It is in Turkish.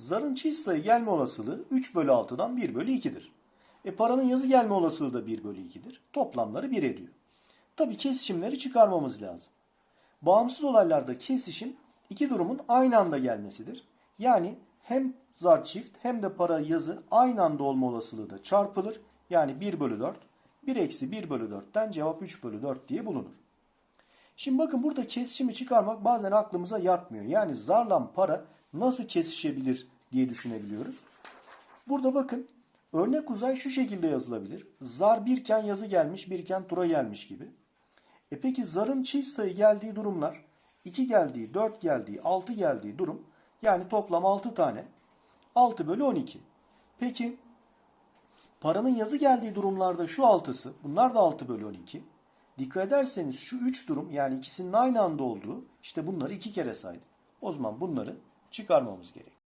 Zarın çift sayı gelme olasılığı 3 bölü 6'dan 1 bölü 2'dir. E paranın yazı gelme olasılığı da 1 bölü 2'dir. Toplamları 1 ediyor. Tabi kesişimleri çıkarmamız lazım. Bağımsız olaylarda kesişim iki durumun aynı anda gelmesidir. Yani hem zar çift hem de para yazı aynı anda olma olasılığı da çarpılır. Yani 1 bölü 4. 1 eksi 1 bölü 4'ten cevap 3 bölü 4 diye bulunur. Şimdi bakın burada kesişimi çıkarmak bazen aklımıza yatmıyor. Yani zarla para nasıl kesişebilir diye düşünebiliyoruz. Burada bakın örnek uzay şu şekilde yazılabilir. Zar birken yazı gelmiş birken tura gelmiş gibi. E peki zarın çift sayı geldiği durumlar 2 geldiği, 4 geldiği, 6 geldiği durum yani toplam 6 tane 6 bölü 12. Peki paranın yazı geldiği durumlarda şu 6'sı bunlar da 6 bölü 12. Dikkat ederseniz şu 3 durum yani ikisinin aynı anda olduğu işte bunları 2 kere saydık. O zaman bunları çıkarmamız gerek.